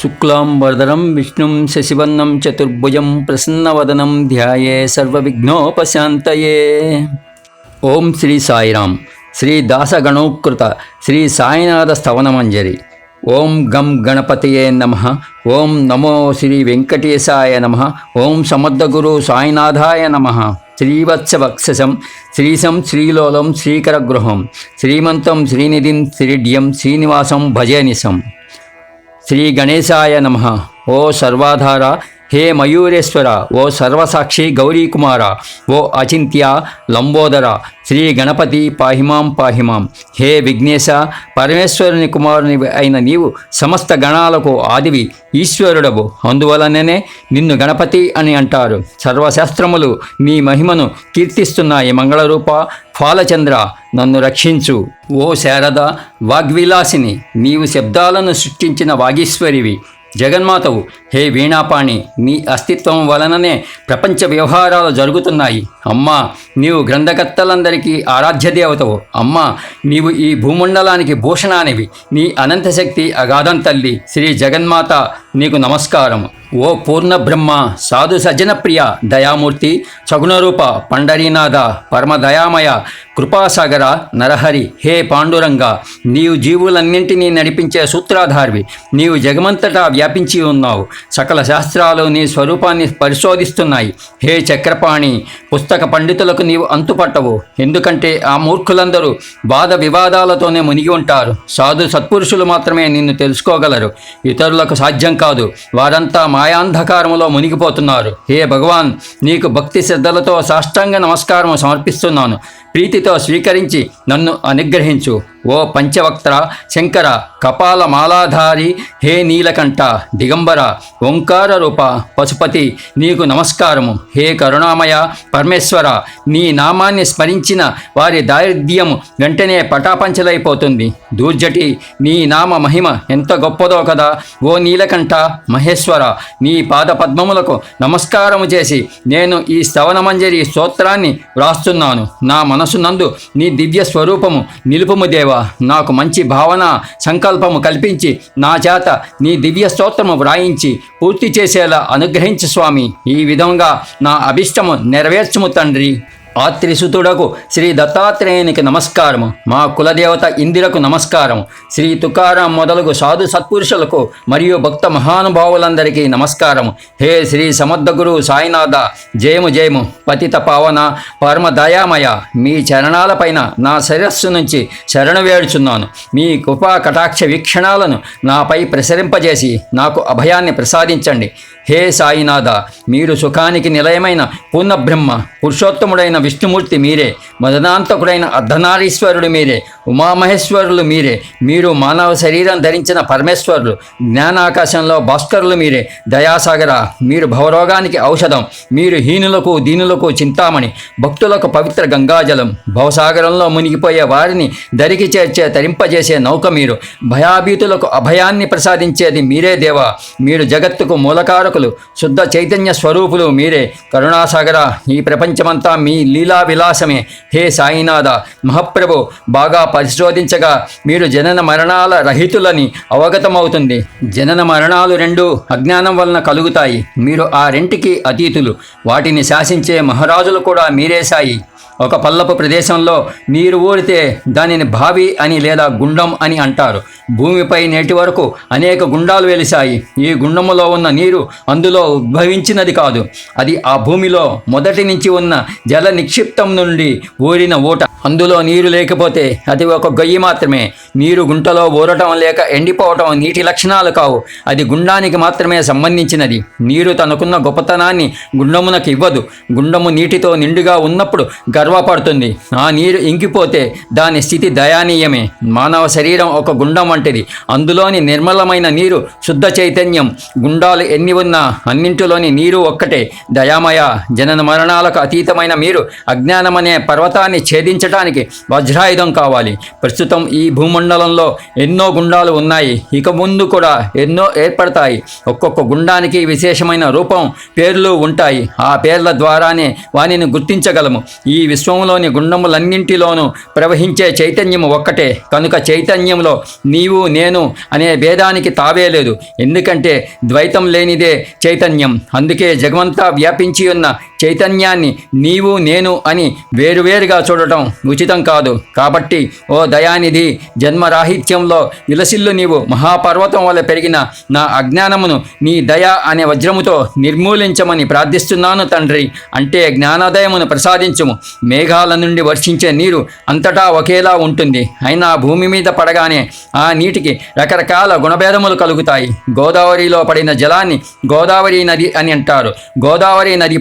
శుక్లాంబరదరం విష్ణుం శశివర్ణం చతుర్భుజం ప్రసన్నవదనం ధ్యాయే సర్వవిఘ్నోపశాంతయే ఓం శ్రీ సాయిరాం శ్రీ దాసగణోకృత శ్రీ సాయినాథ స్థవనమంజరి ఓం గం గణపతియే నమ ఓం నమో శ్రీ వెంకటేశాయ నమ ఓం సమర్థగురు సాయినాథాయ నమ శ్రీవత్సవక్షసం శ్రీశం శ్రీలోలం శ్రీకరగృహం శ్రీమంతం శ్రీనిధిం శ్రీడ్యం శ్రీనివాసం భజనిసం శ్రీ గణేశాయ నమ. ఓ సర్వాధార హే మయూరేశ్వర ఓ సర్వసాక్షి గౌరీకుమార ఓ అచింత్య లంబోదర శ్రీ గణపతి పాహిమాం పాహిమాం. హే విఘ్నేశ పరమేశ్వరుని కుమారుని అయిన నీవు సమస్త గణాలకు ఆదివి ఈశ్వరుడవు. అందువలననే నిన్ను గణపతి అని అంటారు. సర్వశాస్త్రములు నీ మహిమను కీర్తిస్తున్నాయి మంగళరూప ఫాలచంద్ర నన్ను రక్షించు. ఓ శారద వాగ్విలాసిని నీవు శబ్దాలను సృష్టించిన వాగీశ్వరివి. జగన్మాతవు హే వీణాపాణి నీ అస్తిత్వం వలననే ప్రపంచ వ్యవహారాలు జరుగుతున్నాయి. అమ్మా నీవు గ్రంథకర్తలందరికీ ఆరాధ్య దేవతవు. అమ్మా నీవు ఈ భూమండలానికి భూషణానివి. నీ అనంతశక్తి అగాధం తల్లి శ్రీ జగన్మాత నీకు నమస్కారం ఓ పూర్ణ బ్రహ్మ సాధు సజ్జన ప్రియ దయామూర్తి సగుణరూప పండరీనాథ పరమ దయామయ కృపాసాగర నరహరి హే పాండురంగ నీవు జీవులన్నింటినీ నడిపించే సూత్రాధార్వి. నీవు జగమంతటా వ్యాపించి ఉన్నావు. సకల శాస్త్రాలు నీ స్వరూపాన్ని పరిశోధిస్తున్నాయి. హే చక్రపాణి పుస్తక పండితులకు నీవు అంతుపట్టవు. ఎందుకంటే ఆ మూర్ఖులందరూ వాద వివాదాలతోనే మునిగి ఉంటారు. సాధు సత్పురుషులు మాత్రమే నిన్ను తెలుసుకోగలరు. ఇతరులకు సాధ్యం కాదు కాదు. వారంతా మాయాంధకారములో మునిగిపోతున్నారు. హే భగవాన్ నీకు భక్తి శ్రద్ధలతో సాష్టాంగ నమస్కారం సమర్పిస్తున్నాను. ప్రీతితో స్వీకరించి నన్ను అనుగ్రహించు. ఓ పంచవక్త్ర శంకర కపాల మాలాధారి హే నీలకంఠ దిగంబర ఓంకార రూప పశుపతి నీకు నమస్కారము. హే కరుణామయ పరమేశ్వర నీ నామాన్ని స్మరించిన వారి దారిద్ర్యము వెంటనే పటాపంచలైపోతుంది. దూర్జటి నీ నామ మహిమ ఎంత గొప్పదో కదా. ఓ నీలకంఠ మహేశ్వర నీ పాద పద్మములకు నమస్కారము చేసి నేను ఈ స్తవనమంజరి స్తోత్రాన్ని వ్రాస్తున్నాను. నా మనసు నందు నీ దివ్య స్వరూపము నిలుపుము దేవా. నాకు మంచి భావన సంకల్పము కల్పించి నా చేత నీ దివ్య స్తోత్రము వ్రాయించి పూర్తి చేసేలా అనుగ్రహించు స్వామి. ఈ విధంగా నా అభిష్టము నెరవేర్చుము తండ్రి. ఆత్రిసుతుడకు శ్రీ దత్తాత్రేయునికి నమస్కారము. మా కులదేవత ఇందిరకు నమస్కారం శ్రీ తుకారాం మొదలగు సాధు సత్పురుషులకు మరియు భక్త మహానుభావులందరికీ నమస్కారము. హే శ్రీ సమర్థగురు సాయినాథ జయము జయము. పతిత పావన పరమ దయామయ మీ చరణాలపైన నా శిరస్సు నుంచి శరణు వేడుచున్నాను. మీ కృపా కటాక్ష వీక్షణాలను నాపై ప్రసరింపజేసి నాకు అభయాన్ని ప్రసాదించండి. హే సాయినాథ మీరు సుఖానికి నిలయమైన పూర్ణబ్రహ్మ పురుషోత్తముడైన విష్ణుమూర్తి మీరే మదనాంతకుడైన అర్ధనారీశ్వరుడు మీరే ఉమామహేశ్వరులు మీరే మీరు మానవ శరీరం ధరించిన పరమేశ్వరులు జ్ఞానాకాశంలో భాస్కరులు మీరే. దయాసాగర మీరు భవరోగానికి ఔషధం మీరు హీనులకు దీనులకు చింతామణి భక్తులకు పవిత్ర గంగాజలం భవసాగరంలో మునిగిపోయే వారిని దరికి చేర్చే తరింపజేసే నౌక మీరు భయాభీతులకు అభయాన్ని ప్రసాదించేది మీరే దేవా. మీరు జగత్తుకు మూలకారకులు శుద్ధ చైతన్య స్వరూపులు మీరే. కరుణాసాగర ఈ ప్రపంచమంతా మీ లీలా విలాసమే హే సాయినాథ మహాప్రభు బాగా పరిశోధించగా మీరు జనన మరణాల రహితులని అవగతమవుతుంది. జనన మరణాలు రెండు అజ్ఞానం వలన కలుగుతాయి. మీరు ఆ రెంటికి అతీతులు. వాటిని శాసించే మహారాజులు కూడా మీరే సాయి. ఒక పల్లపు ప్రదేశంలో నీరు ఊరితే దానిని బావి అని లేదా గుండం అని అంటారు. భూమిపై నేటి వరకు అనేక గుండాలు వెలిశాయి. ఈ గుండములో ఉన్న నీరు అందులో ఉద్భవించినది కాదు. అది ఆ భూమిలో మొదటి నుంచి ఉన్న జల నిక్షిప్తం నుండి ఊరిన ఊట. అందులో నీరు లేకపోతే అది ఒక గొయ్యి మాత్రమే. నీరు గుంటలో ఊరటం లేక ఎండిపోవటం నీటి లక్షణాలు కావు. అది గుండానికి మాత్రమే సంబంధించినది. నీరు తనకున్న గొప్పతనాన్ని గుండమునకు ఇవ్వదు. గుండము నీటితో నిండుగా ఉన్నప్పుడు గర్వపడుతుంది. ఆ నీరు ఇంకిపోతే దాని స్థితి దయానీయమే. మానవ శరీరం ఒక గుండం వంటిది. అందులోని నిర్మలమైన నీరు శుద్ధ చైతన్యం. గుండాలు ఎన్ని ఉన్నా అన్నింటిలోని నీరు ఒక్కటే. దయామయ జనన మరణాలకు అతీతమైన మీరు అజ్ఞానమనే పర్వతాన్ని ఛేదించటానికి వజ్రాయుధం కావాలి. ప్రస్తుతం ఈ భూమండలంలో ఎన్నో గుండాలు ఉన్నాయి. ఇక ముందు కూడా ఎన్నో ఏర్పడతాయి. ఒక్కొక్క గుండానికి విశేషమైన రూపం పేర్లు ఉంటాయి. ఆ పేర్ల ద్వారానే వానిని గుర్తించగలము. ఈ విశ్వంలోని గుండములన్నింటిలోనూ ప్రవహించే చైతన్యము ఒక్కటే. కనుక చైతన్యంలో నీవు నేను అనే భేదానికి తావే లేదు. ఎందుకంటే ద్వైతం లేనిదే చైతన్యం. అందుకే జగమంతా వ్యాపించి ఉన్న చైతన్యాన్ని నీవు నేను అని వేరువేరుగా చూడటం ఉచితం కాదు. కాబట్టి ఓ దయానిధి జన్మరాహిత్యంలో ఇలసిల్లు నీవు మహాపర్వతం వల్ల పెరిగిన నా అజ్ఞానమును నీ దయ అనే వజ్రముతో నిర్మూలించమని ప్రార్థిస్తున్నాను తండ్రి. అంటే జ్ఞానోదయమును ప్రసాదించుము. మేఘాల నుండి వర్షించే నీరు అంతటా ఒకేలా ఉంటుంది. అయినా భూమి మీద పడగానే ఆ నీటికి రకరకాల గుణభేదములు కలుగుతాయి. గోదావరిలో పడిన జలాన్ని గోదావరి నది అని అంటారు. గోదావరి నది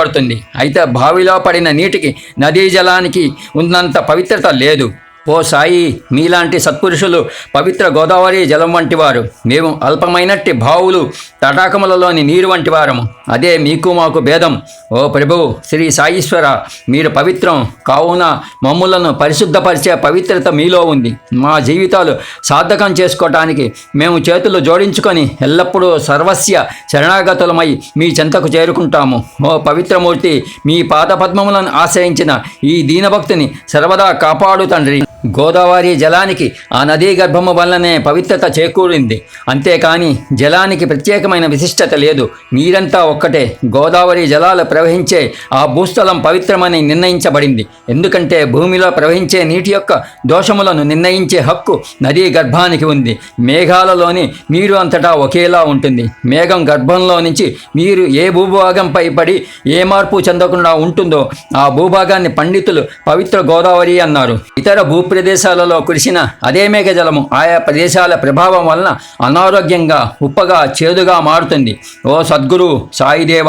పడుతుంది. అయితే బావిలో పడిన నీటికి నదీ జలానికి ఉన్నంత పవిత్రత లేదు. ఓ సాయి మీలాంటి సత్పురుషులు పవిత్ర గోదావరి జలం వంటివారు. మేము అల్పమైనట్టి భావులు తటాకములలోని నీరు వంటివారము. అదే మీకు మాకు భేదం. ఓ ప్రభు శ్రీ సాయీశ్వర మీరు పవిత్రం. కావున మమ్ములను పరిశుద్ధపరిచే పవిత్రత మీలో ఉంది. మా జీవితాలు సార్థకం చేసుకోవటానికి మేము చేతులు జోడించుకొని ఎల్లప్పుడూ సర్వస్య శరణాగతులమై మీ చెంతకు చేరుకుంటాము. ఓ పవిత్రమూర్తి మీ పాదపద్మములను ఆశ్రయించిన ఈ దీనభక్తిని సర్వదా కాపాడు తండ్రి. గోదావరి జలానికి ఆ నదీ గర్భము వల్లనే పవిత్రత చేకూరింది. అంతేకాని జలానికి ప్రత్యేకమైన విశిష్టత లేదు. నీరంతా ఒక్కటే గోదావరి జలాలు ప్రవహించే ఆ భూస్థలం పవిత్రమని నిర్ణయించబడింది. ఎందుకంటే భూమిలో ప్రవహించే నీటి యొక్క దోషములను నిర్ణయించే హక్కు నదీ గర్భానికి ఉంది. మేఘాలలోని నీరు అంతటా ఒకేలా ఉంటుంది. మేఘం గర్భంలో నుంచి నీరు ఏ భూభాగంపై పడి ఏ మార్పు చెందకుండా ఉంటుందో ఆ భూభాగాన్ని పండితులు పవిత్ర గోదావరి అన్నారు. ఇతర భూ భూప్రదేశాలలో కురిసిన అదే మేఘజలము ఆయా ప్రదేశాల ప్రభావం వలన అనారోగ్యంగా ఉప్పగా చేదుగా మారుతుంది. ఓ సద్గురు సాయిదేవ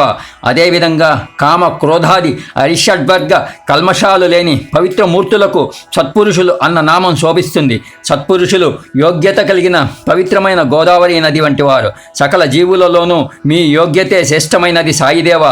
అదేవిధంగా కామ క్రోధాది అరిషడ్వర్గ కల్మషాలు లేని పవిత్ర మూర్తులకు సత్పురుషులు అన్న నామం శోభిస్తుంది. సత్పురుషులు యోగ్యత కలిగిన పవిత్రమైన గోదావరి నది వంటి వారు. సకల జీవులలోనూ మీ యోగ్యతే శ్రేష్టమైనది సాయిదేవ.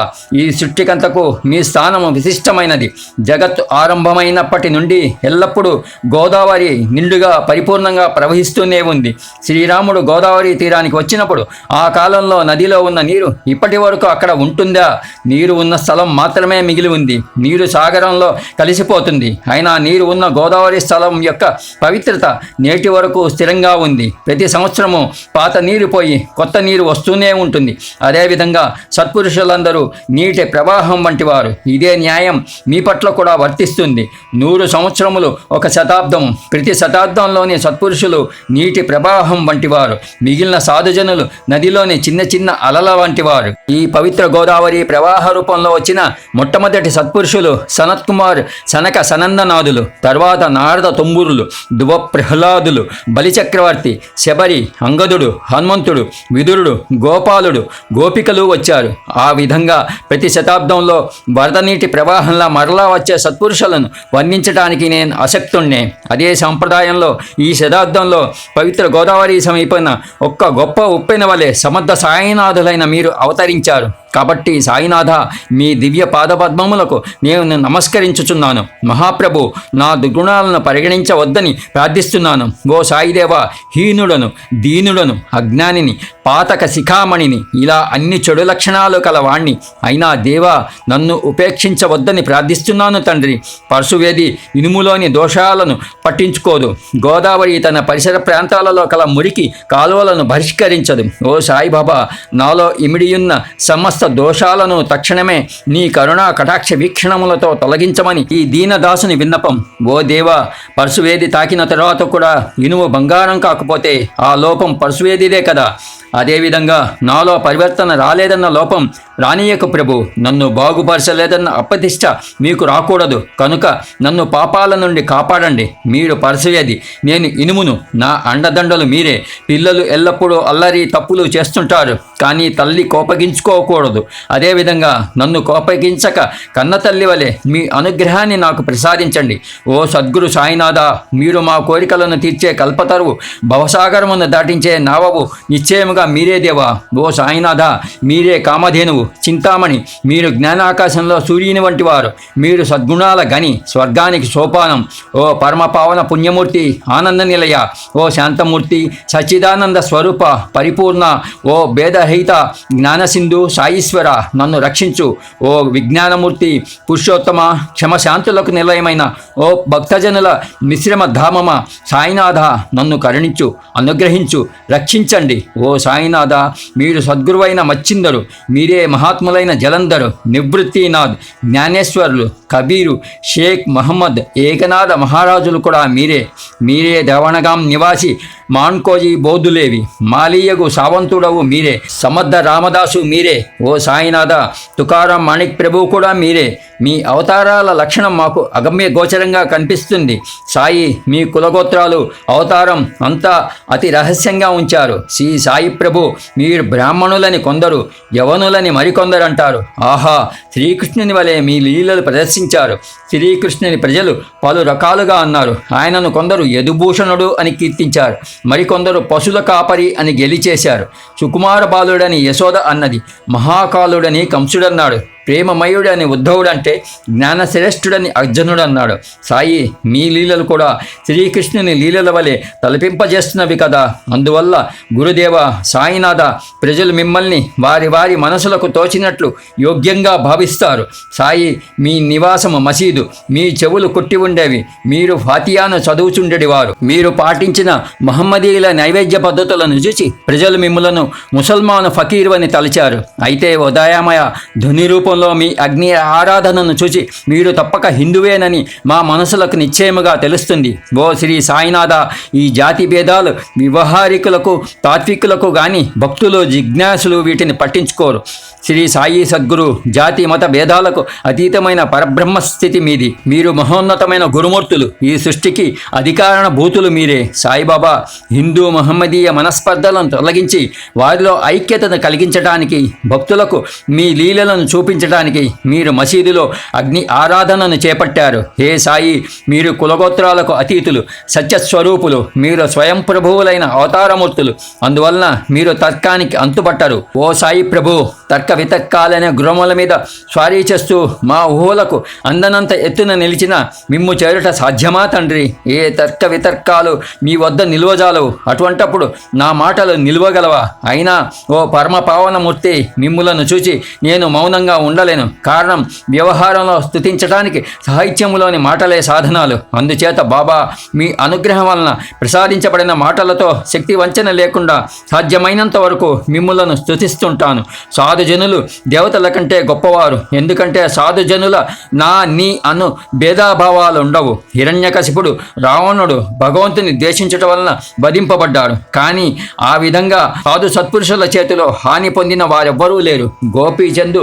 ఈ సృష్టికంతకు మీ స్థానము విశిష్టమైనది. జగత్తు ఆరంభమైనప్పటి నుండి ఎల్లప్పుడూ గోదావరి నిండుగా పరిపూర్ణంగా ప్రవహిస్తూనే ఉంది. శ్రీరాముడు గోదావరి తీరానికి వచ్చినప్పుడు ఆ కాలంలో నదిలో ఉన్న నీరు ఇప్పటి వరకు అక్కడ ఉంటుందా? నీరు ఉన్న స్థలం మాత్రమే మిగిలి ఉంది. నీరు సాగరంలో కలిసిపోతుంది. అయినా నీరు ఉన్న గోదావరి స్థలం యొక్క పవిత్రత నేటి వరకు స్థిరంగా ఉంది. ప్రతి సంవత్సరము పాత నీరు పోయి కొత్త నీరు వస్తూనే ఉంటుంది. అదేవిధంగా సత్పురుషులందరూ నీటి ప్రవాహం వంటి వారు. ఇదే న్యాయం మీ పట్ల కూడా వర్తిస్తుంది. నూరు సంవత్సరములు ఒక శతాబ్దం. ప్రతి శతాబ్దంలోని సత్పురుషులు నీటి ప్రవాహం వంటివారు. మిగిలిన సాధుజనులు నదిలోని చిన్న చిన్న అలల వంటివారు. ఈ పవిత్ర గోదావరి ప్రవాహ రూపంలో వచ్చిన మొట్టమొదటి సత్పురుషులు సనత్ కుమార్ సనక సనందనాథులు తర్వాత నారద తుంబురులు దువ ప్రహ్లాదులు బలిచక్రవర్తి శబరి అంగదుడు హనుమంతుడు విదురుడు గోపాలుడు గోపికలు వచ్చారు. ఆ విధంగా ప్రతి శతాబ్దంలో వరద నీటి ప్రవాహంలా మరలా వచ్చే సత్పురుషులను వర్ణించడానికి నేను అసక్తుణ్ణే అదే సంప్రదాయంలో ఈ శతాబ్దంలో పవిత్ర గోదావరి సమీపన ఒక్క గొప్ప ఉప్పెన వలె సమర్థ సాయనాథులైన మీరు అవతరించారు. కాబట్టి సాయినాథ మీ దివ్య పాదపద్మములకు నేను నమస్కరించుచున్నాను. మహాప్రభు నా దుర్గుణాలను పరిగణించవద్దని ప్రార్థిస్తున్నాను. ఓ సాయిదేవ హీనుడను దీనుడను అజ్ఞానిని పాతక శిఖామణిని ఇలా అన్ని చెడు లక్షణాలు కల వాణ్ణి అయినా దేవా నన్ను ఉపేక్షించవద్దని ప్రార్థిస్తున్నాను తండ్రి. పరశువేది ఇనుములోని దోషాలను పట్టించుకోదు. గోదావరి తన పరిసర ప్రాంతాలలో కల మురికి కాలువలను బహిష్కరించదు. ఓ సాయిబాబా నాలో ఇమిడియున్న సమస్త దోషాలను తక్షణమే నీ కరుణా కటాక్ష వీక్షణములతో తొలగించమని ఈ దీనదాసుని విన్నపం. ఓ దేవా పరశువేది తాకిన తర్వాత కూడా ఇనుము బంగారం కాకపోతే ఆ లోపం పరశువేదిదే కదా. అదేవిధంగా నాలో పరివర్తన రాలేదన్న లోపం రానియకు ప్రభు. నన్ను బాగుపరచలేదన్న అప్పతిష్ట మీకు రాకూడదు. కనుక నన్ను పాపాల నుండి కాపాడండి. మీరు పరచేది నేను ఇనుమును నా అండదండలు మీరే. పిల్లలు ఎల్లప్పుడూ అల్లరి తప్పులు చేస్తుంటారు. కానీ తల్లి కోపగించుకోకూడదు. అదేవిధంగా నన్ను కోపగించక కన్న తల్లి వలె మీ అనుగ్రహాన్ని నాకు ప్రసాదించండి. ఓ సద్గురు సాయినాథ మీరు మా కోరికలను తీర్చే కల్పతరువు భవసాగరమును దాటించే నావవు నిశ్చయముగా మీరే దేవా ఓ సాయినాథ మీరే కామధేనువు చింతామణి మీరు జ్ఞానాకాశంలో సూర్యుని వంటి వారు. మీరు సద్గుణాల గని స్వర్గానికి సోపానం. ఓ పరమ పావన పుణ్యమూర్తి ఆనంద నిలయ. ఓ శాంతమూర్తి సచ్చిదానంద స్వరూప పరిపూర్ణ. ఓ భేదరహిత జ్ఞానసింధు సాయీశ్వర నన్ను రక్షించు. ఓ విజ్ఞానమూర్తి పురుషోత్తమ క్షమశాంతులకు నిలయమైన. ఓ భక్తజనుల మిశ్రమ ధామమ సాయినాథ నన్ను కరుణించు అనుగ్రహించు రక్షించండి ఓ సాయినాథ మీరు సద్గురువైన మచ్చిందరు మీరే మహాత్ములైన జలంధరు నివృత్తినాథ్ జ్ఞానేశ్వరులు కబీరు షేక్ మహమ్మద్ ఏకనాథ మహారాజులు కూడా మీరే. మీరే దేవణగాం నివాసి మాన్కోజీ బోధులేవి మాలీయగు సావంతుడవు మీరే సమర్థ రామదాసు మీరే ఓ సాయినాథ తుకారాం మాణిక్ ప్రభు కూడా మీరే. మీ అవతారాల లక్షణం మాకు అగమ్య గోచరంగా కనిపిస్తుంది. సాయి మీ కులగోత్రాలు అవతారం అంతా అతి రహస్యంగా ఉంచారు. శ్రీ సాయి ప్రభు మీరు బ్రాహ్మణులని కొందరు యవనులని మరికొందరు అంటారు. ఆహా శ్రీకృష్ణుని వలె మీ లీలలు ప్రదర్శించారు. శ్రీకృష్ణుని ప్రజలు పలు రకాలుగా అన్నారు. ఆయనను కొందరు యదుభూషణుడు అని కీర్తించారు. మరికొందరు పశుల కాపరి అని గెలిచేశారు. సుకుమార బాలుడని యశోద అన్నది మహాకాలుడని కంసుడన్నాడు. ప్రేమమయుడని ఉద్ధవుడంటే జ్ఞానశ్రేష్ఠుడని అర్జునుడు అన్నాడు. సాయి మీ లీలలు కూడా శ్రీకృష్ణుని లీలల వలె తలపింపజేస్తున్నవి కదా. అందువల్ల గురుదేవ సాయినాథ ప్రజలు మిమ్మల్ని వారి వారి మనసులకు తోచినట్లు యోగ్యంగా భావిస్తారు. సాయి మీ నివాసము మసీదు. మీ చెవులు కొట్టి ఉండేవి. మీరు ఫాతియాను చదువుచుండేవారు మీరు పాటించిన మహమ్మదీయుల నైవేద్య పద్ధతులను చూసి ప్రజలు మిమ్మలను ముసల్మాను ఫకీరు అని తలిచారు. అయితే ఉదయమయ ధ్వని రూపంలో మీ అగ్ని ఆరాధనను చూసి మీరు తప్పక హిందువేనని మా మనసులకు నిశ్చయముగా తెలుస్తుంది. ఓ శ్రీ సాయినాథ ఈ జాతి భేదాలు వ్యవహారికులకు తాత్వికులకు కానీ భక్తులు జిజ్ఞాసులు వీటిని పట్టించుకోరు. శ్రీ సాయి సద్గురు జాతి మత భేదాలకు అతీతమైన పరబ్రహ్మ స్థితి మీది. మీరు మహోన్నతమైన గురుమూర్తులు. ఈ సృష్టికి అధికారణ భూతులు మీరే. సాయిబాబా హిందూ మహమ్మదీయ మనస్పర్ధలను తొలగించి వారిలో ఐక్యతను కలిగించడానికి భక్తులకు మీ లీలలను చూపించడానికి మీరు మసీదులో అగ్ని ఆరాధనను చేపట్టారు. హే సాయి మీరు కులగోత్రాలకు అతీతులు సత్యస్వరూపులు మీరు స్వయం ప్రభువులైన అవతారమూర్తులు అందువలన మీరు తర్కానికి అంతుపట్టరు. ఓ సాయి ప్రభు తర్క వితర్కాలనే గృహముల మీద స్వారీ చేస్తూ మా ఊహలకు అందనంత ఎత్తున నిలిచిన మిమ్ము చేరుట సాధ్యమా తండ్రి? ఏ తర్క వితర్కాలు మీ వద్ద నిల్వజాలవు అటువంటప్పుడు నా మాటలు నిల్వగలవా? అయినా ఓ పరమ పావనమూర్తి మిమ్ములను చూచి నేను మౌనంగా ఉండలేను. కారణం వ్యవహారంలో స్థుతించడానికి సాహిత్యములోని మాటలే సాధనాలు. అందుచేత బాబా మీ అనుగ్రహం వలన ప్రసాదించబడిన మాటలతో శక్తి వంచన లేకుండా సాధ్యమైనంత వరకు మిమ్ములను స్థుతిస్తుంటాను సాధుజనులు దేవతల కంటే గొప్పవారు. ఎందుకంటే సాధుజనుల నా నీ అను భేదాభావాలు ఉండవు హిరణ్యకశిపుడు రావణుడు భగవంతుని ద్వేషించటం వలన వధింపబడ్డాడు. కానీ ఆ విధంగా సాధు సత్పురుషుల చేతిలో హాని పొందిన వారెవ్వరూ లేరు. గోపీచందు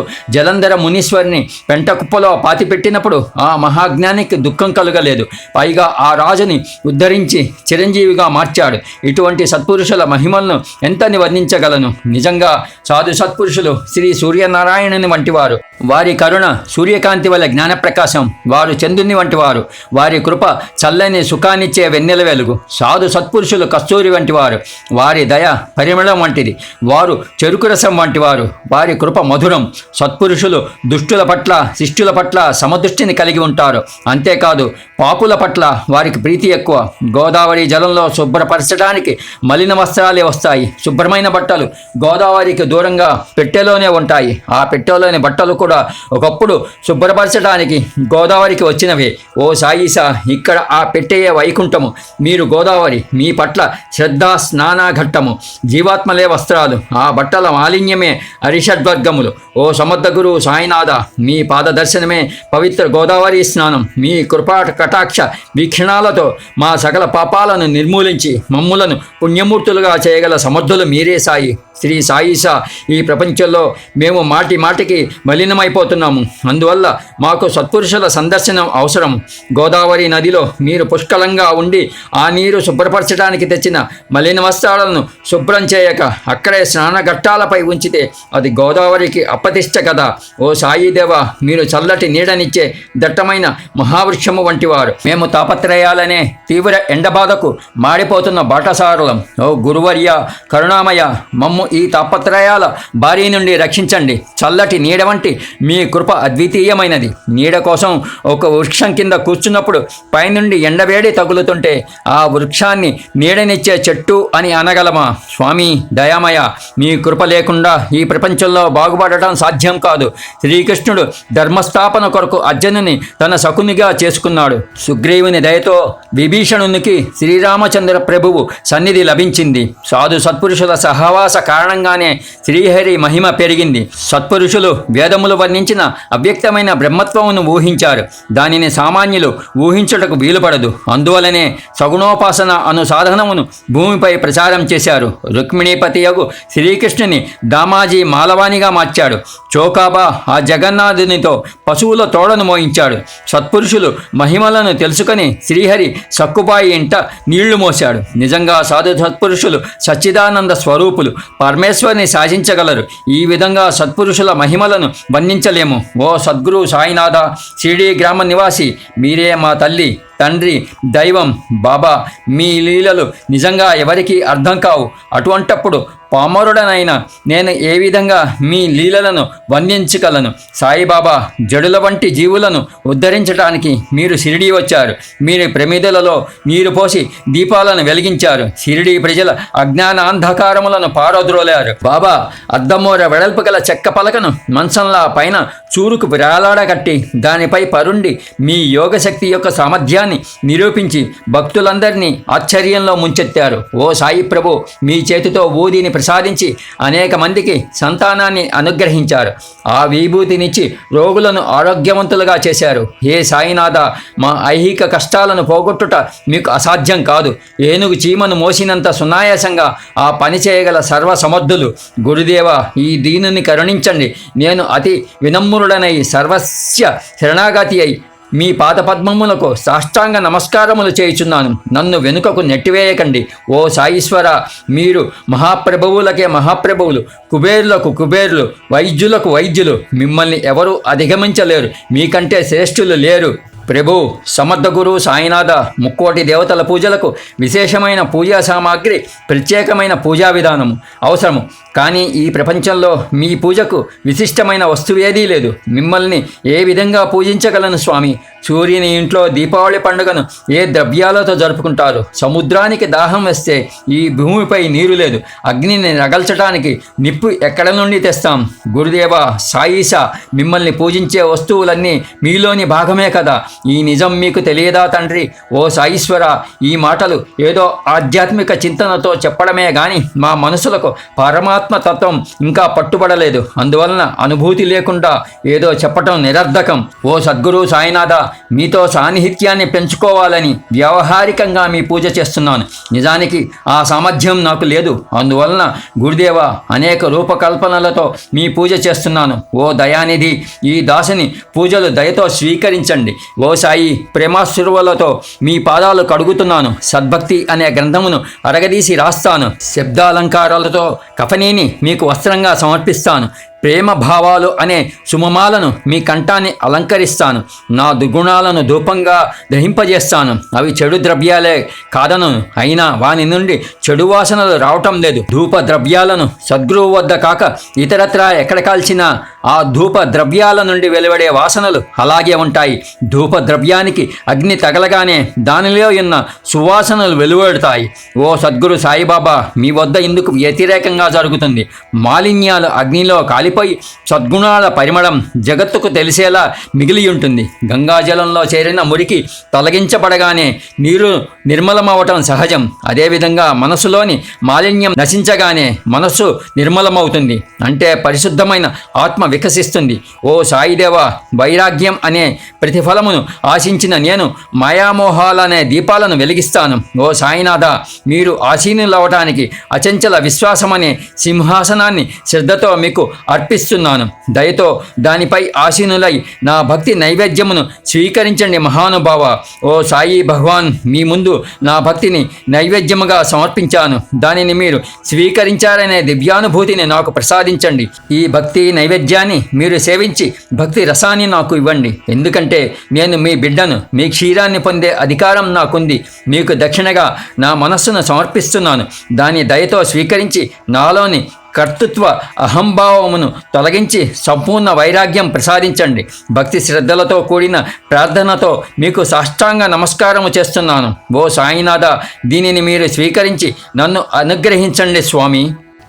పురంధర మునీశ్వరిని పెంట కుప్పలో పాతిపెట్టినప్పుడు ఆ మహాజ్ఞానికి దుఃఖం కలగలేదు. పైగా ఆ రాజుని ఉద్ధరించి చిరంజీవిగా మార్చాడు. ఇటువంటి సత్పురుషుల మహిమలను ఎంతని వర్ణించగలను? నిజంగా సాధు సత్పురుషులు శ్రీ సూర్యనారాయణుని వంటివారు. వారి కరుణ సూర్యకాంతి వల్ల జ్ఞానప్రకాశం వారు చంద్రుని వంటివారు. వారి కృప చల్లని సుఖాన్నిచ్చే వెన్నెల వెలుగు. సాధు సత్పురుషులు కస్తూరి వంటివారు. వారి దయ పరిమళం వంటిది. వారు చెరుకు రసం వంటివారు. వారి కృప మధురం. సత్పురుషులు దుష్టుల పట్ల శిష్టుల పట్ల సమదృష్టిని కలిగి ఉంటారు. అంతేకాదు పాపుల పట్ల వారికి ప్రీతి ఎక్కువ. గోదావరి జలంలో శుభ్రపరచడానికి మలిన వస్త్రాలే వస్తాయి. శుభ్రమైన బట్టలు గోదావరికి దూరంగా పెట్టెలోనే ఉంటాయి. ఆ పెట్టెలోని బట్టలు కూడా ఒకప్పుడు శుభ్రపరచడానికి గోదావరికి వచ్చినవే. ఓ సాయిసా ఇక్కడ ఆ పెట్టెయే వైకుంఠము. మీరు గోదావరి మీ పట్ల శ్రద్ధా స్నానాఘట్టము. జీవాత్మలే వస్త్రాలు. ఆ బట్టల మాలిన్యమే అరిషడ్వర్గములు. ఓ సమర్థ గురు సాయినాథ మీ పాద దర్శనమే పవిత్ర గోదావరి స్నానం. మీ కృపా కటాక్ష వీక్షణాలతో మా సకల పాపాలను నిర్మూలించి మమ్ములను పుణ్యమూర్తులుగా చేయగల సమర్థులు మీరే సాయి. శ్రీ సాయిస ఈ ప్రపంచంలో మేము మాటి మాటికి మలినమైపోతున్నాము. అందువల్ల మాకు సత్పురుషుల సందర్శనం అవసరం. గోదావరి నదిలో మీరు పుష్కలంగా ఉండి ఆ నీరు శుభ్రపరచడానికి తెచ్చిన మలిన వస్త్రాలను శుభ్రం చేయక అక్కడే స్నానఘట్టాలపై ఉంచితే అది గోదావరికి అప్పతిష్ట కదా. ఓ సాయిదేవ మీరు చల్లటి నీడనిచ్చే దట్టమైన మహావృక్షము వంటివారు. మేము తాపత్రయాలనే తీవ్ర ఎండబాధకు మాడిపోతున్న బాటసారులం. ఓ గురువర్య కరుణామయ మమ్ము ఈ తాపత్రయాల బారి నుండి రక్షించండి. చల్లటి నీడ వంటి మీ కృప అద్వితీయమైనది. నీడ కోసం ఒక వృక్షం కింద కూర్చున్నప్పుడు పైనుండి ఎండవేడి తగులుతుంటే ఆ వృక్షాన్ని నీడనిచ్చే చెట్టు అని అనగలమా? స్వామి దయామయ మీ కృప లేకుండా ఈ ప్రపంచంలో బాగుపడటం సాధ్యం కాదు. శ్రీకృష్ణుడు ధర్మస్థాపన కొరకు అర్జునుని తన శకునిగా చేసుకున్నాడు. సుగ్రీవుని దయతో విభీషణునికి శ్రీరామచంద్ర ప్రభువు సన్నిధి లభించింది. సాధు సత్పురుషుల సహవాస కారణంగానే శ్రీహరి మహిమ పెరిగింది. సత్పురుషులు వేదములు వర్ణించిన అవ్యక్తమైన బ్రహ్మత్వమును ఊహించారు. దానిని సామాన్యులు ఊహించుటకు వీలుపడదు. అందువలనే సగుణోపాసన అను సాధనమును భూమిపై ప్రచారం చేశారు. రుక్మిణీపతియగు శ్రీకృష్ణుని దామాజీ మాలవానిగా మార్చాడు. చోకాబా ఆ జగన్నాథునితో పశువుల తోడను మోయించాడు. సత్పురుషులు మహిమలను తెలుసుకొని శ్రీహరి సక్కుబాయి ఇంట నీళ్ళు మోశాడు. నిజంగా సాధు సత్పురుషులు సచ్చిదానంద స్వరూపులు పరమేశ్వరిని శాసించగలరు ఈ విధంగా సత్పురుషుల మహిమలను వర్ణించలేము. ఓ సద్గురు సాయినాథ షిరిడీ గ్రామ నివాసి మీరే మా తల్లి తండ్రి దైవం బాబా మీ లీలలు నిజంగా ఎవరికీ అర్థం కావు. అటువంటప్పుడు పామరుడనైన నేను ఏ విధంగా మీ లీలలను వందించగలను సాయిబాబా జడుల వంటి జీవులను ఉద్ధరించడానికి మీరు షిరిడీ వచ్చారు. మీరు ప్రమిదలలో నీరు పోసి దీపాలను వెలిగించారు. షిరిడీ ప్రజల అజ్ఞాన అంధకారములను పారద్రోలారు. బాబా అద్దమూర వెడల్పు గల చెక్క పలకను మంచంలా పైన చూరుకు వేలాడగట్టి దానిపై పరుండి మీ యోగశక్తి యొక్క సామర్థ్యాన్ని నిరూపించి భక్తులందరినీ ఆశ్చర్యంలో ముంచెత్తారు. ఓ సాయి ప్రభు మీ చేతితో ఊదిని ప్రసాదించి అనేక మందికి సంతానాన్ని అనుగ్రహించారు. ఆ విభూతినిచ్చి రోగులను ఆరోగ్యవంతులుగా చేశారు. ఏ సాయినాథ మా ఐహిక కష్టాలను పోగొట్టుట మీకు అసాధ్యం కాదు. ఏనుగు చీమను మోసినంత సునాయాసంగా ఆ పని చేయగల సర్వ సమర్థులు గురుదేవ ఈ దీనుని కరుణించండి. నేను అతి వినమ్రుడనై సర్వస్య శరణాగతి అయి మీ పాదపద్మములకు సాష్టాంగ నమస్కారములు చేయుచున్నాను. నన్ను వెనుకకు నెట్టివేయకండి. ఓ సాయిశ్వర మీరు మహాప్రభువులకే మహాప్రభువులు కుబేరులకు కుబేరులు వైద్యులకు వైద్యులు. మిమ్మల్ని ఎవరూ అధిగమించలేరు. మీకంటే శ్రేష్ఠులు లేరు. ప్రభు సమర్థ గురు సాయినాథ ముక్కోటి దేవతల పూజలకు విశేషమైన పూజా సామాగ్రి ప్రత్యేకమైన పూజా విధానము అవసరము. కానీ ఈ ప్రపంచంలో మీ పూజకు విశిష్టమైన వస్తువు ఏదీ లేదు. మిమ్మల్ని ఏ విధంగా పూజించగలను స్వామి? సూర్యుని ఇంట్లో దీపావళి పండుగను ఏ ద్రవ్యాలతో జరుపుకుంటారు? సముద్రానికి దాహం వస్తే ఈ భూమిపై నీరు లేదు. అగ్నిని రగల్చడానికి నిప్పు ఎక్కడ నుండి తెస్తాం? గురుదేవ సాయిష మిమ్మల్ని పూజించే వస్తువులన్నీ మీలోని భాగమే కదా. ఈ నిజం మీకు తెలియదా తండ్రి? ఓ సాయిశ్వర ఈ మాటలు ఏదో ఆధ్యాత్మిక చింతనతో చెప్పడమే గాని మా మనసులకు పరమాత్మ తత్వం ఇంకా పట్టుబడలేదు. అందువలన అనుభూతి లేకుండా ఏదో చెప్పటం నిరర్ధకం. ఓ సద్గురు సాయినాథ మీతో సాన్నిహిత్యాన్ని పెంచుకోవాలని వ్యవహారికంగా మీ పూజ చేస్తున్నాను. నిజానికి ఆ సామర్థ్యం నాకు లేదు. అందువలన గురుదేవ అనేక రూపకల్పనలతో మీ పూజ చేస్తున్నాను. ఓ దయానిధి ఈ దాసుని పూజలు దయతో స్వీకరించండి. ఓ సాయి ప్రేమాశురువులతో మీ పాదాలు కడుగుతున్నాను. సద్భక్తి అనే గ్రంథమును అరగదీసి రాస్తాను. శబ్దాలంకారాలతో కఫనీని మీకు వస్త్రంగా సమర్పిస్తాను. ప్రేమ భావాలు అనే సుమమాలను మీ కంఠాన్ని అలంకరిస్తాను. నా దుర్గుణాలను ధూపంగా దహింపజేస్తాను అవి చెడు ద్రవ్యాలే కాదను. అయినా వాని నుండి చెడు వాసనలు రావటం లేదు. ధూప ద్రవ్యాలను సద్గురువు వద్ద కాక ఇతరత్రా ఎక్కడ కాల్చినా ఆ ధూప ద్రవ్యాల నుండి వెలువడే వాసనలు అలాగే ఉంటాయి. ధూప ద్రవ్యానికి అగ్ని తగలగానే దానిలో ఉన్న సువాసనలు వెలువడతాయి. ఓ సద్గురు సాయిబాబా మీ వద్ద ఇందుకు వ్యతిరేకంగా జరుగుతుంది. మాలిన్యాలు అగ్నిలో కాలిపోయి సద్గుణాల పరిమళం జగత్తుకు తెలిసేలా మిగిలి ఉంటుంది గంగాజలంలో చేరిన మురికి తొలగించబడగానే నీరు నిర్మలమవటం సహజం. అదేవిధంగా మనసులోని మాలిన్యం నశించగానే మనస్సు నిర్మలమవుతుంది. అంటే పరిశుద్ధమైన ఆత్మ వికసిస్తుంది. ఓ సాయిదేవ వైరాగ్యం అనే ప్రతిఫలమును ఆశించిన నేను మాయామోహాలనే దీపాలను వెలిగిస్తాను. ఓ సాయినాథ మీరు ఆసీనులవటానికి అచంచల విశ్వాసమనే సింహాసనాన్ని శ్రద్ధతో మీకు అర్పిస్తున్నాను. దయతో దానిపై ఆసీనులై నా భక్తి నైవేద్యమును స్వీకరించండి మహానుభావ. ఓ సాయి భగవాన్ మీ ముందు నా భక్తిని నైవేద్యముగా సమర్పించాను. దానిని మీరు స్వీకరించారనే దివ్యానుభూతిని నాకు ప్రసాదించండి. ఈ భక్తి నైవేద్యాన్ని క్షీరాన్ని మీరు సేవించి భక్తి రసాన్ని నాకు ఇవ్వండి. ఎందుకంటే నేను మీ బిడ్డను మీ క్షీరాన్ని పొందే అధికారం నాకుంది. మీకు దక్షిణగా నా మనస్సును సమర్పిస్తున్నాను. దాని దయతో స్వీకరించి నాలోని కర్తృత్వ అహంభావమును తొలగించి సంపూర్ణ వైరాగ్యం ప్రసాదించండి. భక్తి శ్రద్ధలతో కూడిన ప్రార్థనతో మీకు సాష్టాంగ నమస్కారము చేస్తున్నాను. ఓ సాయినాథ దీనిని మీరు స్వీకరించి నన్ను అనుగ్రహించండి స్వామి.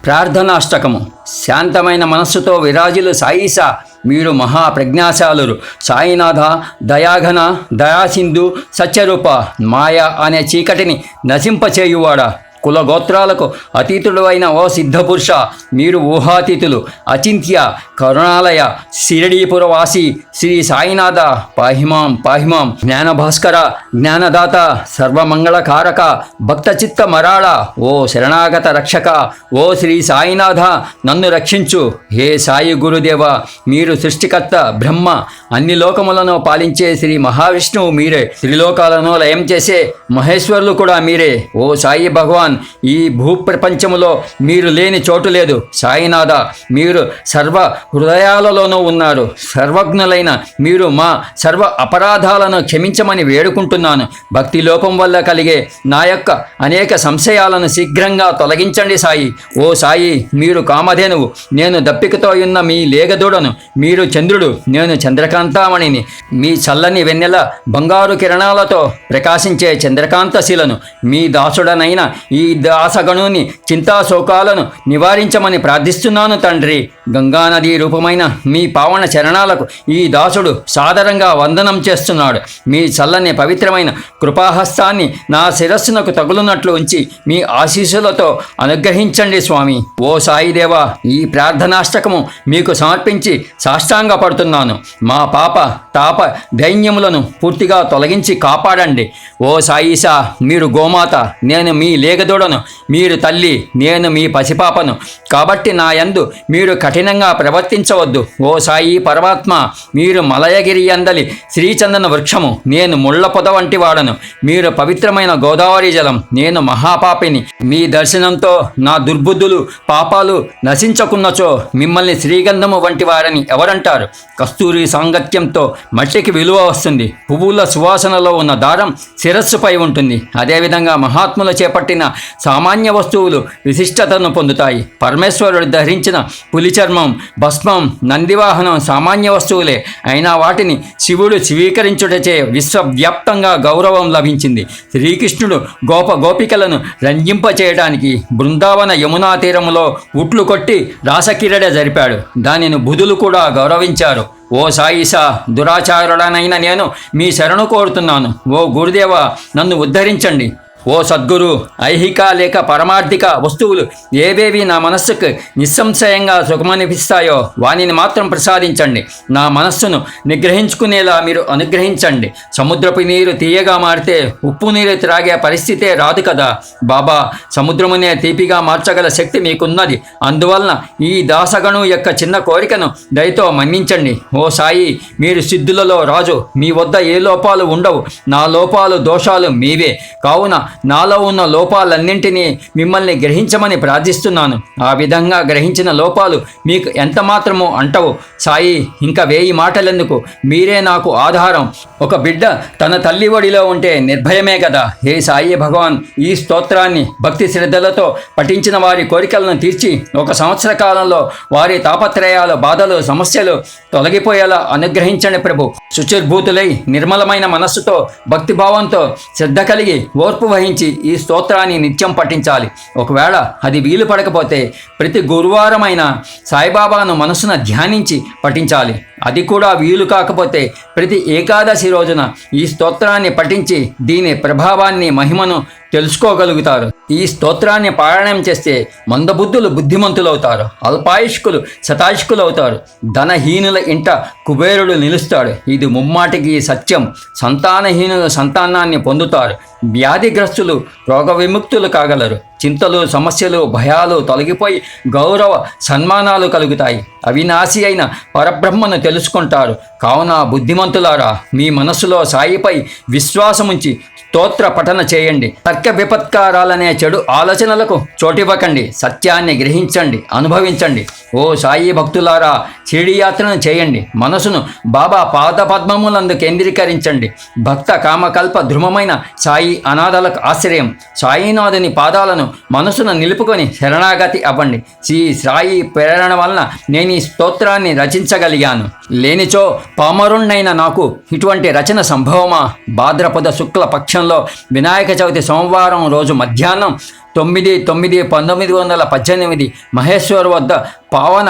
ప్రార్థనాష్టకము. శాంతమైన మనస్సుతో విరాజులు సాయిసా. మీరు మహాప్రజ్ఞాశాలురు. సాయినాథ దయాఘన దయాసింధు సత్యరూప మాయ అనే చీకటిని నశింపచేయువాడా? కులగోత్రాలకు అతీతుడు అయిన ఓ సిద్ధపురుష మీరు ఊహాతీతులు. అచింత్య కరుణాలయ శిరడీపురవాసి శ్రీ సాయినాథ పాహిమాం పాహిమాం. జ్ఞానభాస్కర జ్ఞానదాత సర్వమంగళకారక భక్తచిత్త మరాళ. ఓ శరణాగత రక్షక ఓ శ్రీ సాయినాథ నన్ను రక్షించు. హే సాయి గురుదేవ మీరు సృష్టికర్త బ్రహ్మ. అన్ని లోకములను పాలించే శ్రీ మహావిష్ణువు మీరే. త్రిలోకాలను లయం చేసే మహేశ్వరులు కూడా మీరే. ఓ సాయి భగవాన్ ఈ భూప్రపంచములో మీరు లేని చోటు లేదు. సాయినాథ మీరు సర్వ హృదయాలలోనూ ఉన్నారు. సర్వజ్ఞులైన మీరు మా సర్వ అపరాధాలను క్షమించమని వేడుకుంటున్నాను. భక్తి లోపం వల్ల కలిగే నా యొక్క అనేక సంశయాలను శీఘ్రంగా తొలగించండి సాయి. ఓ సాయి మీరు కామధేనువు. నేను దప్పికతో ఉన్న మీ లేగదూడను. మీరు చంద్రుడు నేను చంద్రకాంతామణిని. మీ చల్లని వెన్నెల బంగారు కిరణాలతో ప్రకాశించే చంద్రకాంతశిలను. మీ దాసుడనైన ఈ ఈ దాసగణుని చింతాశోకాలను నివారించమని ప్రార్థిస్తున్నాను తండ్రి. గంగానది రూపమైన మీ పావన చరణాలకు ఈ దాసుడు సాదరంగా వందనం చేస్తున్నాడు. మీ చల్లని పవిత్రమైన కృపాహస్తాన్ని నా శిరస్సునకు తగులునట్లు ఉంచి మీ ఆశీస్సులతో అనుగ్రహించండి స్వామి. ఓ సాయిదేవా ఈ ప్రార్థనాష్టకము మీకు సమర్పించి సాష్టాంగ పడుతున్నాను మా పాప తాప దైన్యములను పూర్తిగా తొలగించి కాపాడండి. ఓ సాయిసా మీరు గోమాత నేను మీ దూడను మీరు తల్లి నేను మీ పసిపాపను. కాబట్టి నా యందు మీరు కఠినంగా ప్రవర్తించవద్దు. ఓ సాయి పరమాత్మ మీరు మలయగిరి అందలి శ్రీచందన వృక్షము. నేను ముళ్ళ పొద వంటి వాడను. మీరు పవిత్రమైన గోదావరి జలం. నేను మహాపాపిని. మీ దర్శనంతో నా దుర్బుద్ధులు పాపాలు నశించకున్నచో మిమ్మల్ని శ్రీగంధము వంటి వారని ఎవరంటారు? కస్తూరి సాంగత్యంతో మట్టికి విలువ వస్తుంది. పువ్వుల సువాసనలో ఉన్న దారం శిరస్సుపై ఉంటుంది. అదేవిధంగా మహాత్ములు చేపట్టిన సామాన్య వస్తువులు విశిష్టతను పొందుతాయి. పరమేశ్వరుడు ధరించిన పులిచర్మం భస్మం నందివాహనం సామాన్య వస్తువులే. అయినా వాటిని శివుడు స్వీకరించుటచే విశ్వవ్యాప్తంగా గౌరవం లభించింది. శ్రీకృష్ణుడు గోప గోపికలను రంజింపచేయడానికి బృందావన యమునా తీరములో ఉట్లు కొట్టి రాసకిరడ జరిపాడు. దానిని బుధులు కూడా గౌరవించారు. ఓ సాయిసా దురాచారుడనైన నేను మీ శరణు కోరుతున్నాను. ఓ గురుదేవ నన్ను ఉద్ధరించండి. ఓ సద్గురు ఐహిక లేక పరమార్థిక వస్తువులు ఏవేవి నా మనస్సుకు నిస్సంశయంగా సుఖమనిపిస్తాయో వానిని మాత్రం ప్రసాదించండి. నా మనస్సును నిగ్రహించుకునేలా మీరు అనుగ్రహించండి. సముద్రపు నీరు తీయగా మారితే ఉప్పు నీరు త్రాగే పరిస్థితే రాదు కదా. బాబా సముద్రమునే తీపిగా మార్చగల శక్తి మీకున్నది. అందువలన ఈ దాసగణు యొక్క చిన్న కోరికను దయతో మన్నించండి. ఓ సాయి మీరు సిద్ధులలో రాజు. మీ వద్ద ఏ లోపాలు ఉండవు. నా లోపాలు దోషాలు మీవే. కావున నాలో ఉన్న లోపాలన్నింటినీ మిమ్మల్ని గ్రహించమని ప్రార్థిస్తున్నాను. ఆ విధంగా గ్రహించిన లోపాలు మీకు ఎంత మాత్రమో అంటవు. సాయి ఇంకా వేయి మాటలెందుకు? మీరే నాకు ఆధారం. ఒక బిడ్డ తన తల్లి ఒడిలో ఉంటే నిర్భయమే కదా. హే సాయి భగవాన్ ఈ స్తోత్రాన్ని భక్తి శ్రద్ధలతో పఠించిన వారి కోరికలను తీర్చి ఒక సంవత్సర కాలంలో వారి తాపత్రయాలు బాధలు సమస్యలు తొలగిపోయేలా అనుగ్రహించండి ప్రభు. శుచిర్భూతులై నిర్మలమైన మనస్సుతో భక్తిభావంతో శ్రద్ధ కలిగి ఓర్పు వహించి ఈ స్తోత్రాన్ని నిత్యం పఠించాలి. ఒకవేళ అది వీలు పడకపోతే ప్రతి గురువారమైన సాయిబాబాను మనసున ధ్యానించి పఠించాలి. అది కూడా వీలు కాకపోతే ప్రతి ఏకాదశి రోజున ఈ స్తోత్రాన్ని పఠించి దీని ప్రభావాన్ని మహిమను తెలుసుకోగలుగుతారు. ఈ స్తోత్రాన్ని పారాయణం చేస్తే మందబుద్ధులు బుద్ధిమంతులవుతారు. అల్పాయుష్కులు శతాయుష్కులవుతారు. ధనహీనుల ఇంట కుబేరుడు నిలుస్తాడు. ఇది ముమ్మాటికి సత్యం. సంతానహీనులు సంతానాన్ని పొందుతారు. వ్యాధిగ్రస్తులు రోగ విముక్తులు కాగలరు. చింతలు సమస్యలు భయాలు తొలగిపోయి గౌరవ సన్మానాలు కలుగుతాయి. అవినాశి అయిన పరబ్రహ్మను తెలుసుకుంటారు. కావున బుద్ధిమంతులారా మీ మనస్సులో సాయిపై విశ్వాసముంచి స్తోత్ర పఠన చేయండి. తర్క విపత్కారాలనే చెడు ఆలోచనలకు చోటివ్వకండి. సత్యాన్ని గ్రహించండి. అనుభవించండి. ఓ సాయి భక్తులారా షిరిడి యాత్రను చేయండి. మనసును బాబా పాద పద్మములందు కేంద్రీకరించండి. భక్త కామకల్ప ధృమమైన సాయి అనాథలకు ఆశ్రయం. సాయినాథుని పాదాలను మనసును నిలుపుకొని శరణాగతి అవ్వండి. శ్రీ సాయి ప్రేరణ వలన నేను ఈ స్తోత్రాన్ని రచించగలిగాను. లేనిచో పామరుణ్ణైన నాకు ఇటువంటి రచన సంభవమా? భాద్రపద శుక్ల పక్షంలో వినాయక చవితి సోమవారం రోజు మధ్యాహ్నం తొమ్మిది తొమ్మిది పంతొమ్మిది వందల పద్దెనిమిది మహేశ్వర్ వద్ద పావన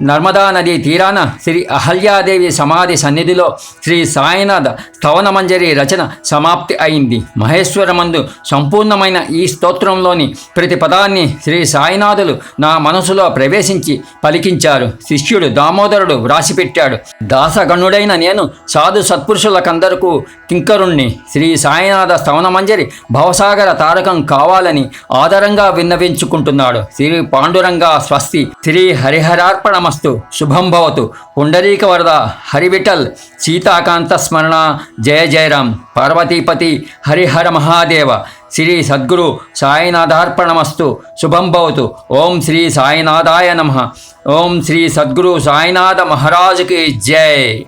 నర్మదా నదీ తీరాన శ్రీ అహల్యాదేవి సమాధి సన్నిధిలో శ్రీ సాయినాథ స్థవన మంజరి రచన సమాప్తి అయింది. మహేశ్వరమందు సంపూర్ణమైన ఈ స్తోత్రంలోని ప్రతి పదాన్ని శ్రీ సాయినాథులు నా మనసులో ప్రవేశించి పలికించారు. శిష్యుడు దామోదరుడు వ్రాసిపెట్టాడు. దాసగణుడైన నేను సాధు సత్పురుషులకందరకు కింకరుణ్ణి. శ్రీ సాయినాథ స్థవన మంజరి భవసాగర తారకం కావాలని ఆదరంగా విన్నవించుకుంటున్నాడు. శ్రీ పాండురంగా స్వస్తి శ్రీ హరిహరార్పణమస్తు శుభం భవతు. పుండరీక వరద హరివిఠల్. సీతాకాంత స్మరణ. జయ జయరాం. పార్వతీపతి హరిహర మహాదేవ. శ్రీ సద్గురు సాయినాథార్పణమస్తు. శుభం భవతు. ఓం శ్రీ సాయినాథాయ నమ. ఓం శ్రీ సద్గురు సాయినాథ మహారాజుకి జై.